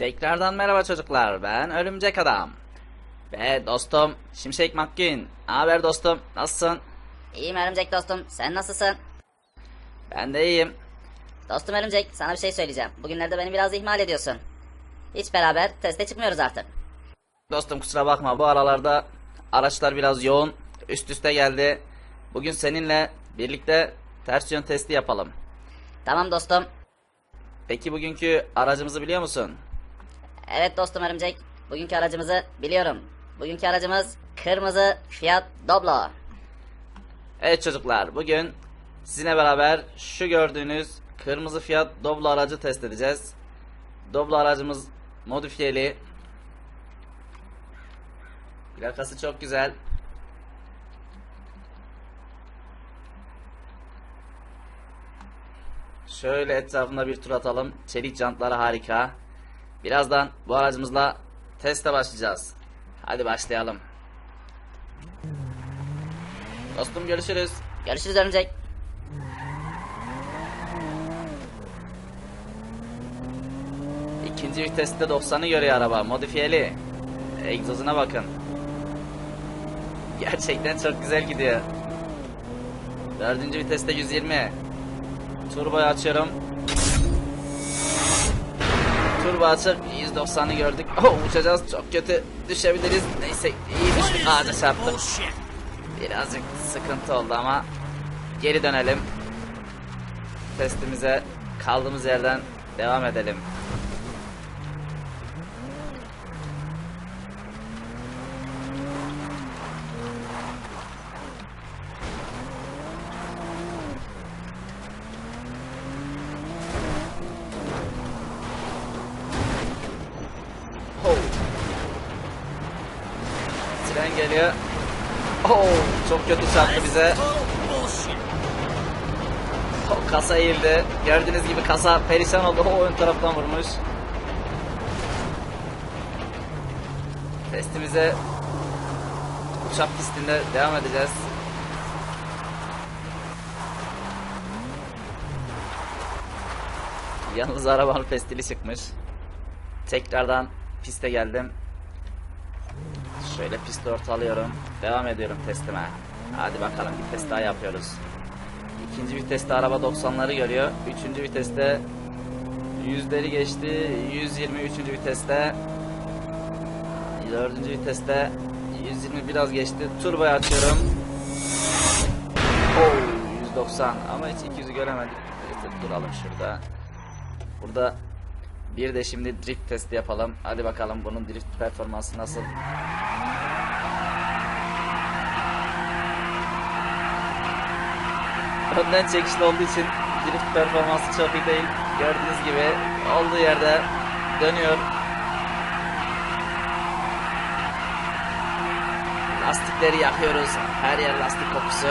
Tekrardan merhaba çocuklar. Ben Örümcek Adam. Ve dostum Şimşek. Ne haber dostum? Nasılsın? İyiyim Örümcek dostum. Sen nasılsın? Ben de iyiyim. Dostum Örümcek sana bir şey söyleyeceğim. Bugünlerde beni biraz ihmal ediyorsun. Hiç beraber teste çıkmıyoruz artık. Dostum kusura bakma bu aralarda araçlar biraz yoğun. Üst üste geldi. Bugün seninle birlikte ters yön testi yapalım. Tamam dostum. Peki bugünkü aracımızı biliyor musun? Evet dostum Örümcek. Bugünkü aracımızı biliyorum. Bugünkü aracımız kırmızı Fiat Doblo. Evet çocuklar bugün sizinle beraber şu gördüğünüz kırmızı Fiat Doblo aracı test edeceğiz. Doblo aracımız modifiyeli. Plakası çok güzel. Şöyle etrafında bir tur atalım. Çelik jantları harika. Birazdan bu aracımızla teste başlayacağız. Hadi başlayalım. Dostum görüşürüz. Görüşürüz Örümcek. İkinci viteste 90'ı görüyor araba. Modifiyeli. Egzozuna bakın. Gerçekten çok güzel gidiyor. Dördüncü viteste 120. Turboyu açıyorum. Turbo açık. 190'ı gördük. Oh, uçacağız. Çok kötü. Düşebiliriz. Neyse iyi düştük. Ağaca çarptık. Birazcık sıkıntı oldu ama geri dönelim. Testimize kaldığımız yerden devam edelim. Geliyor. Oh, çok kötü çarptı bize. Oh, kasa eğildi. Gördüğünüz gibi kasa perişan oldu. Oh, ön taraftan vurmuş. Testimize uçak pistinde devam edeceğiz. Yalnız arabanın pestili çıkmış. Tekrardan piste geldim. Şöyle pisti ortalıyorum. Devam ediyorum testime. Hadi bakalım bir test daha yapıyoruz. İkinci viteste araba 90'ları görüyor. Üçüncü viteste yüzleri geçti. 120 üçüncü viteste. Dördüncü viteste 120 biraz geçti. Turboyu açıyorum. Oh, 190 ama hiç 200'ü göremedik. Duralım şurada. Burada bir de şimdi drift testi yapalım. Hadi bakalım bunun drift performansı nasıl? Önden çekişli olduğu için drift performansı çok iyi değil. Gördüğünüz gibi olduğu yerde dönüyor. Lastikleri yakıyoruz. Her yer lastik kokusu.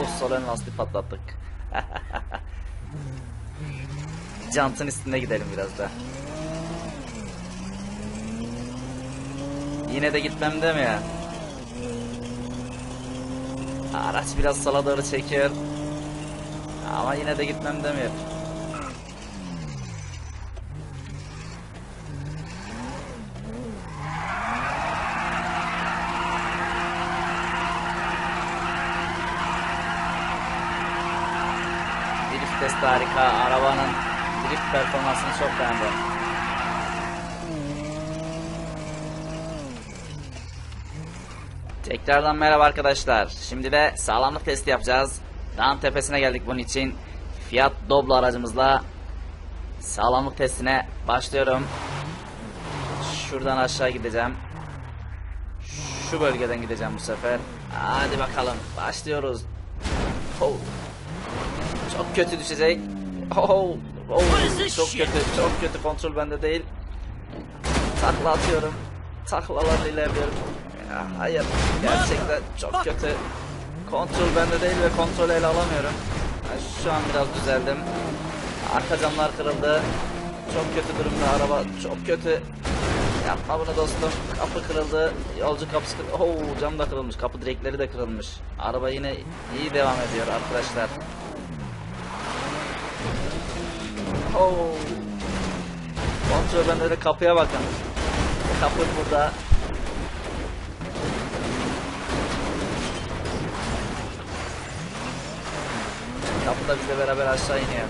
O sol ön lastiği patlattık. Jantın üstünde gidelim biraz da. Yine de gitmem demiyor. Araç biraz sola doğru çekiyor. Ama yine de gitmem demiyor. Drift testi harika. Arabanın drift performansını çok beğendim. Tekrardan merhaba arkadaşlar. Şimdi de sağlamlık testi yapacağız. Dağın tepesine geldik bunun için. Fiat Doblo aracımızla sağlamlık testine başlıyorum. Şuradan aşağı gideceğim. Şu bölgeden gideceğim bu sefer. Hadi bakalım. Başlıyoruz. Oh. Çok kötü düşecek. Oh, oh, çok kötü, çok kötü kontrol bende değil. Takla atıyorum. Taklalarla ilerliyorum. Ya, hayır, gerçekten çok kötü. Kontrol bende değil ve kontrolü ele alamıyorum. Şu an biraz düzeldim. Arka camlar kırıldı. Çok kötü durumda araba, çok kötü. Yapma bunu dostum. Kapı kırıldı. Yolcu kapısı kırıldı. Oo, cam da kırılmış. Kapı direkleri de kırılmış. Araba yine iyi devam ediyor arkadaşlar. Oo. Kontrol ben öyle kapıya bakın. Kapı burada. Kapı da bizle beraber aşağı iniyor.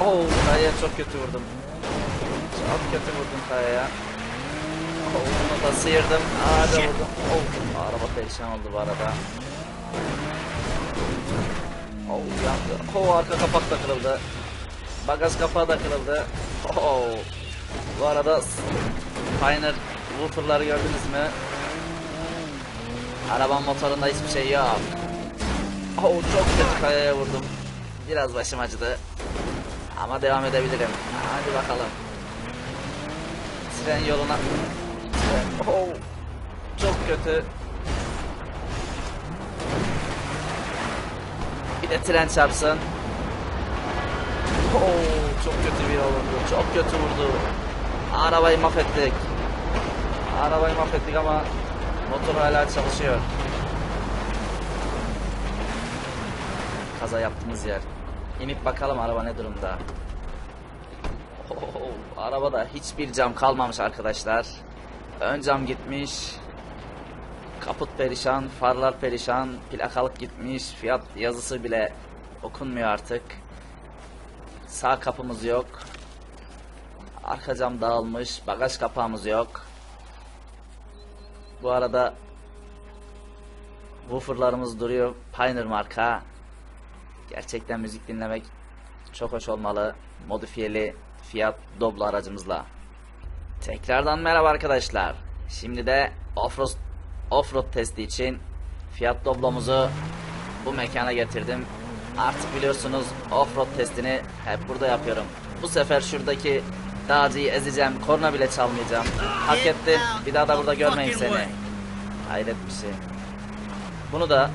Oo, kayaya çok kötü vurdum. Çok kötü vurdum kayaya. Oo, bunu da sıyırdım. Ağaca vurdum. Oo, araba perişan oldu bu arada. Oo, yandı. Oo, arka kapak da kırıldı. Bagaj kapağı da kırıldı. Oo. Bu arada Pioneer woofer'ları gördünüz mü? Arabanın motorunda hiçbir şey yok. Oo, çok kötü kayaya vurdum. Biraz başım acıdı. Ama devam edebilirim. Hadi bakalım. Tren yoluna. Tren- Oo, çok kötü. Bir de tren çarpsın. Oo, çok kötü bir yol. Çok kötü vurdu. Arabayı mahvettik. Arabayı mahvettik ama motor hala çalışıyor. Kaza yaptığımız yer. İnip bakalım araba ne durumda. Oo, arabada hiçbir cam kalmamış arkadaşlar. Ön cam gitmiş. Kaput perişan, farlar perişan, plakalık gitmiş, fiyat yazısı bile okunmuyor artık. Sağ kapımız yok. Arka cam dağılmış, bagaj kapağımız yok. Bu arada wooferlarımız duruyor. Pioneer marka. Gerçekten müzik dinlemek çok hoş olmalı. Modifiyeli Fiat Doblo aracımızla. Tekrardan merhaba arkadaşlar. Şimdi de offroad offroad testi için Fiat Doblo'muzu bu mekana getirdim. Artık biliyorsunuz offroad testini hep burada yapıyorum. Bu sefer şuradaki dağcıyı ezeceğim. Korna bile çalmayacağım. Hak ettin. Bir daha da burada görmeyin seni. Hayret bir şey. Bunu da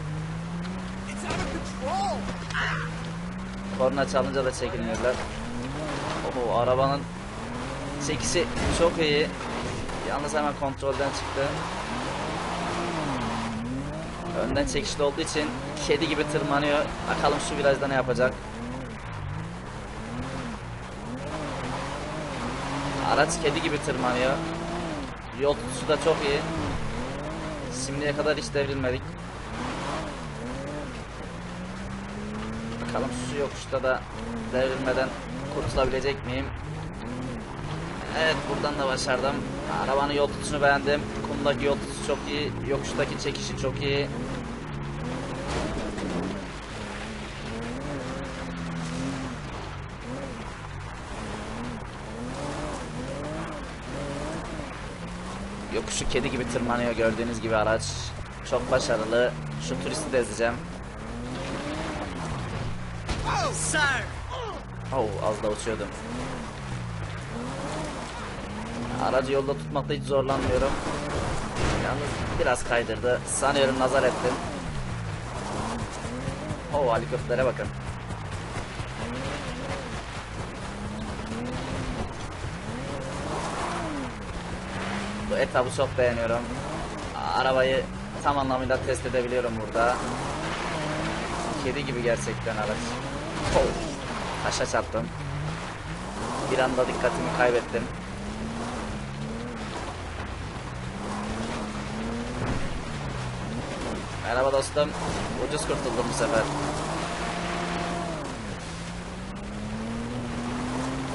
Korna çalınca da çekilmiyorlar. Oho arabanın çekişi çok iyi. Yalnız hemen kontrolden çıktı. Önden çekişli olduğu için kedi gibi tırmanıyor. Bakalım şu virajda ne yapacak. Araç kedi gibi tırmanıyor. Yol tutuşu da çok iyi. Şimdiye kadar hiç devrilmedik. Bakalım şu yokuşta da devrilmeden kurtulabilecek miyim? Evet buradan da başardım. Arabanın yol tutuşunu beğendim. Kumdaki yol tutuşu çok iyi. Yokuştaki çekişi çok iyi. Yokuşu kedi gibi tırmanıyor gördüğünüz gibi araç. Çok başarılı. Şu turisti de ezeceğim. Oh! Oh az da uçuyordum. Aracı yolda tutmakta hiç zorlanmıyorum. Yalnız biraz kaydırdı. Sanıyorum nazar ettim. Oh helikoptere bakın. Bu etabı çok beğeniyorum. Arabayı tam anlamıyla test edebiliyorum burada. Kedi gibi gerçekten araç. Oh. Taşa çarptım. Bir anda dikkatimi kaybettim. Merhaba dostum. Ucuz kurtuldum bu sefer.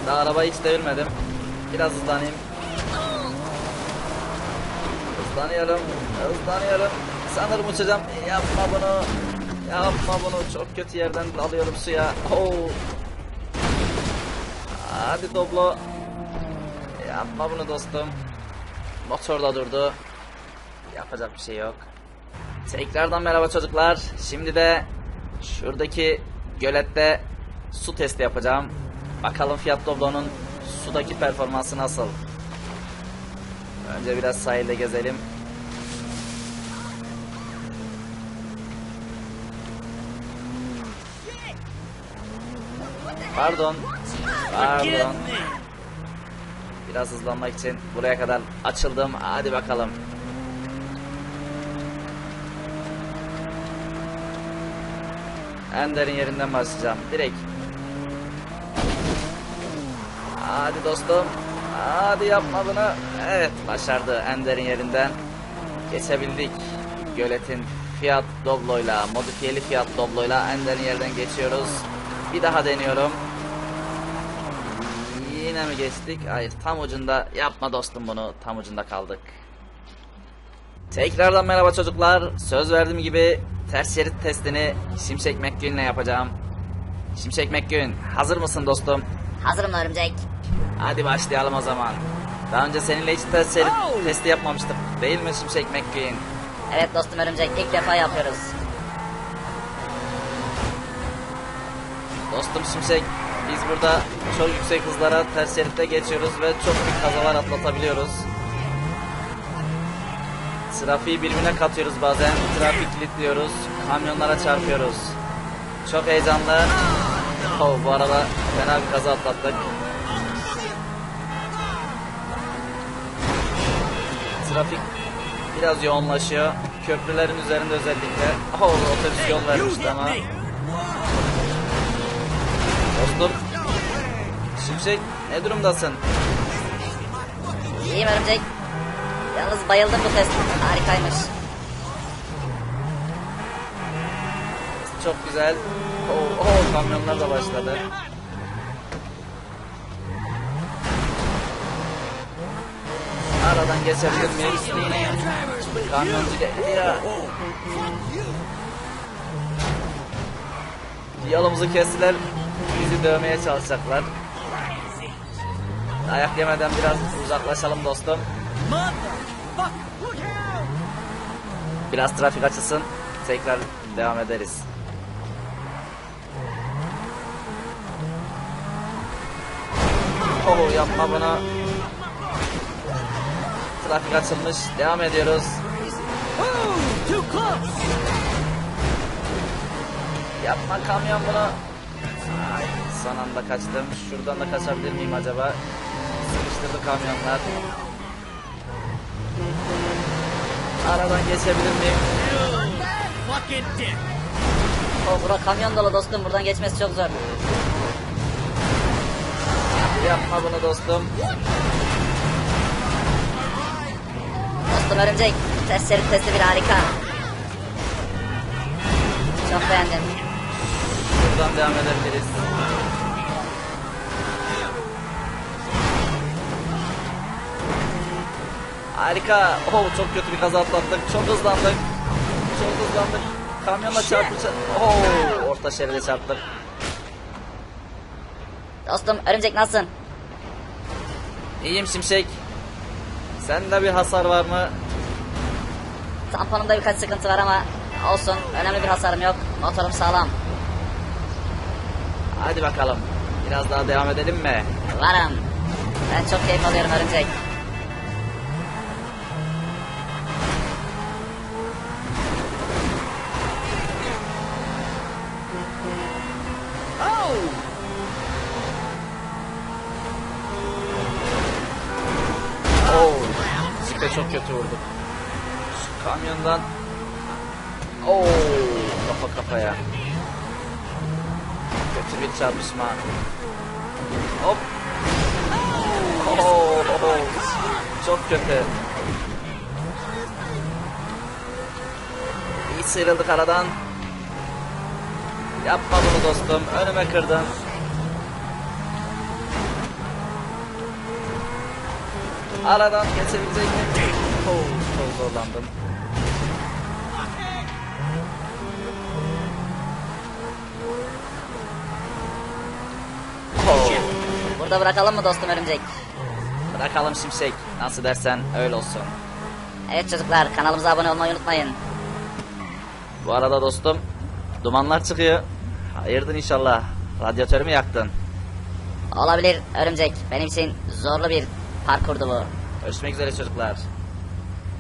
Daha arabayı hiç devirmedim. Biraz hızlanayım. Hızlanıyorum. Hızlanıyorum. Sanırım uçacağım. Yapma bunu. Yapma bunu. Çok kötü yerden dalıyorum suya. Oh. Hadi Doblo. Yapma bunu dostum. Motor da durdu. Yapacak bir şey yok. Tekrardan merhaba çocuklar. Şimdi de şuradaki gölette su testi yapacağım. Bakalım Fiat Doblo'nun sudaki performansı nasıl? Önce biraz sahilde gezelim. Pardon. Pardon. Biraz hızlanmak için buraya kadar açıldım. Hadi bakalım. En derin yerinden başlayacağım. Direkt. Hadi dostum. Hadi yapma bunu. Evet başardı Ender'in yerinden. Geçebildik. Gölet'in Fiat Doblo'yla, modifiyeli Fiat Doblo'yla Ender'in yerden geçiyoruz. Bir daha deniyorum. Yine mi geçtik? Hayır tam ucunda yapma dostum bunu. Tam ucunda kaldık. Tekrardan merhaba çocuklar. Söz verdiğim gibi ters şerit testini Şimşek McQueen'le yapacağım. Şimşek McQueen hazır mısın dostum? Hazırım örümcek. Hadi başlayalım o zaman. Daha önce seninle hiç ters şerit testi yapmamıştık. Değil mi Şimşek McQueen? Evet dostum örümcek ilk defa yapıyoruz. Dostum Şimşek biz burada çok yüksek hızlara ters şeritte geçiyoruz ve çok büyük kazalar atlatabiliyoruz. Trafiği birbirine katıyoruz bazen. Trafik kilitliyoruz. Kamyonlara çarpıyoruz. Çok heyecanlı. Oh, bu arada fena bir kaza atlattık. Trafik biraz yoğunlaşıyor. Köprülerin üzerinde özellikle. Oh, otobüs yol vermişti ama. Dostum. Şimşek ne durumdasın? İyiyim örümcek. Yalnız bayıldım bu test. Harikaymış. Çok güzel. Oo, oo, kamyonlar da başladı. Aradan geçebilir miyiz? Kamyoncu geliyor. Yolumuzu kestiler. Bizi dövmeye çalışacaklar. Ayak yemeden biraz uzaklaşalım dostum. Biraz trafik açılsın. Tekrar devam ederiz. Oh yapma bunu. Trafik açılmış. Devam ediyoruz. Yapma kamyon bunu. Ay, son anda kaçtım. Şuradan da kaçabilir miyim acaba? Sıkıştırdı kamyonlar. Aradan geçebilir miyim? O bura kamyon dolu dostum buradan geçmesi çok zor. Yapma bunu dostum. Dostum örümcek. Test şerit testi bir harika. Çok beğendim. Buradan devam edebiliriz. Harika. Oh çok kötü bir kaza atlattık. Çok hızlandık. Çok hızlandık. Kamyonla çarpacak. Oh orta şeride çarptık. Dostum örümcek nasılsın? İyiyim Şimşek. Sende bir hasar var mı? Tamponumda birkaç sıkıntı var ama olsun. Önemli bir hasarım yok. Motorum sağlam. Hadi bakalım. Biraz daha devam edelim mi? Varım. Ben çok keyif alıyorum örümcek. Çok kötü vurduk. Kamyondan. Oh. Kafa kafaya. Kötü bir çarpışma. Hop. Oh. Çok kötü. İyi sıyrıldık aradan. Yapma bunu dostum. Önüme kırdın. Aradan geçebilecek miyim? Oh, çok zorlandım. Oh, Burada bırakalım mı dostum örümcek? bırakalım şimşek. Nasıl dersen öyle olsun. Evet çocuklar kanalımıza abone olmayı unutmayın. Bu arada dostum dumanlar çıkıyor. Hayırdır inşallah. Radyatörü mü yaktın? Olabilir örümcek. Benim için zorlu bir parkurdu bu. Görüşmek üzere.